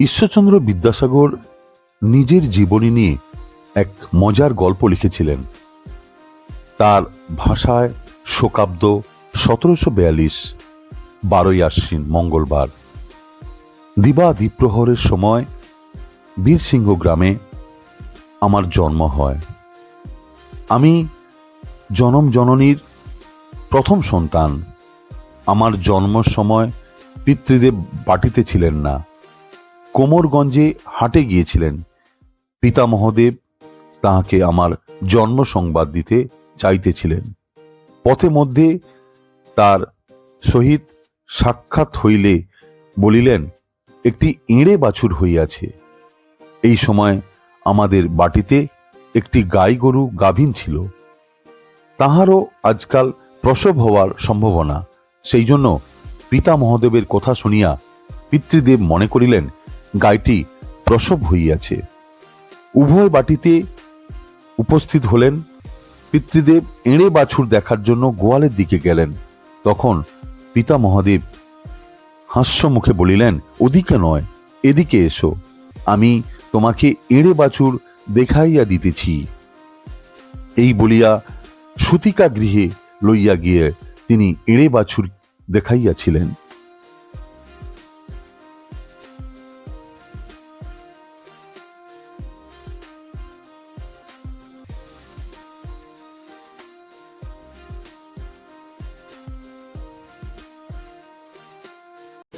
ঈশ্বরচন্দ্র বিদ্যাসাগর নিজের জীবনী নিয়ে এক মজার গল্প লিখেছিলেন। তার ভাষায় শোকাব্দ সতেরোশো বিয়াল্লিশ, বারোই আশ্বিন, মঙ্গলবার। দিবা দ্বীপ্রহরের সময় বীরসিংহ গ্রামে আমার জন্ম হয়। আমি জনম জননীর প্রথম সন্তান। আমার জন্মের সময় পিতৃদেব বাটিতে ছিলেন না। কোমরগঞ্জে হাটে গিয়েছিলেন। পিতামহদেব তাহাকে আমার জন্ম সংবাদ দিতে চাইতেছিলেন। পথে মধ্যে তার সহিত সাক্ষাৎ হইলে বলিলেন, একটি এঁড়ে বাছুর হইয়াছে। এই সময় আমাদের বাটিতে একটি গাই গরু গাভীন ছিল। তাহারও আজকাল প্রসব হওয়ার সম্ভাবনা। সেই জন্য পিতা মহাদেবের কথা শুনিয়া পিতৃদেব মনে করিলেন গাইটি প্রসব হইয়াছে। উভয় বাটিতে উপস্থিত হলেন। পিতৃদেব এঁড়ে বাছুর দেখার জন্য গোয়ালের দিকে গেলেন। তখন পিতা মহাদেব হাস্য মুখে বলিলেন, ওদিকে নয়, এদিকে এসো। আমি তোমাকে এঁড়ে বাছুর দেখাইয়া দিতেছি। এই বলিয়া সুতিকা গৃহে লইয়া গিয়ে তিনি এঁড়ে বাছুর দেখাইয়াছিলেন।